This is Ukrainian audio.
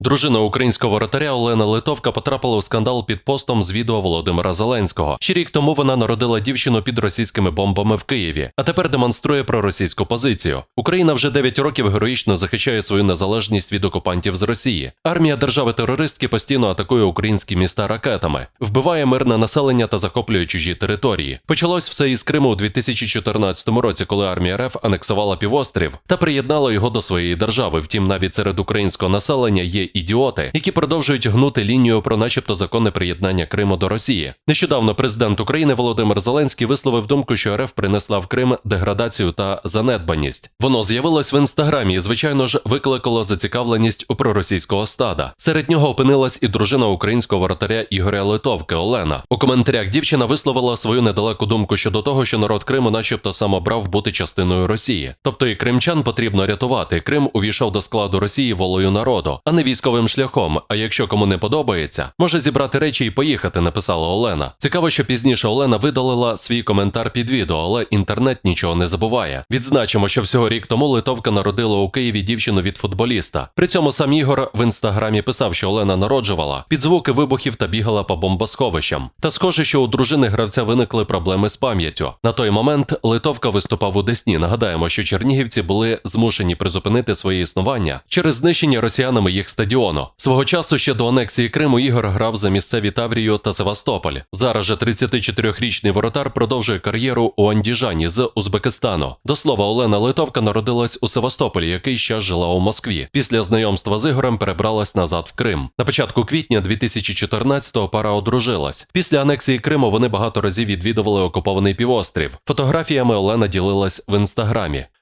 Дружина українського воротаря Олена Литовка потрапила у скандал під постом з відео Володимира Зеленського. Ще рік тому вона народила дівчину під російськими бомбами в Києві, а тепер демонструє проросійську позицію. Україна вже 9 років героїчно захищає свою незалежність від окупантів з Росії. Армія держави-терористки постійно атакує українські міста ракетами, вбиває мирне населення та захоплює чужі території. Почалось все із Криму у 2014 році, коли армія РФ анексувала півострів та приєднала його до своєї держави. Втім, навіть серед українського населення є ідіоти, які продовжують гнути лінію про, начебто, законне приєднання Криму до Росії. Нещодавно президент України Володимир Зеленський висловив думку, що РФ принесла в Крим деградацію та занедбаність. Воно з'явилось в інстаграмі і, звичайно ж, викликало зацікавленість у проросійського стада. Серед нього опинилась і дружина українського воротаря Ігоря Литовки Олена. У коментарях дівчина висловила свою недалеку думку щодо того, що народ Криму, начебто, сам обрав бути частиною Росії. Тобто і кримчан потрібно рятувати. Крим увійшов до складу Росії волею народу, а не військовим шляхом. А якщо кому не подобається, може зібрати речі і поїхати, написала Олена. Цікаво, що пізніше Олена видалила свій коментар під відео, але інтернет нічого не забуває. Відзначимо, що всього рік тому Литовка народила у Києві дівчину від футболіста. При цьому сам Ігор в інстаграмі писав, що Олена народжувала під звуки вибухів та бігала по бомбосховищам. Та схоже, що у дружини гравця виникли проблеми з пам'яттю. На той момент Литовка виступав у Десні. Нагадаємо, що чернігівці були змушені призупинити своє існування через знищення росіянами їх стадіону. Свого часу ще до анексії Криму Ігор грав за місцеві Таврію та Севастополь. Зараз же 34-річний воротар продовжує кар'єру у Андіжані з Узбекистану. До слова, Олена Литовка народилась у Севастополі, який ще жила у Москві. Після знайомства з Ігорем перебралась назад в Крим. На початку квітня 2014-го пара одружилась. Після анексії Криму вони багато разів відвідували окупований півострів. Фотографіями Олена ділилась в інстаграмі.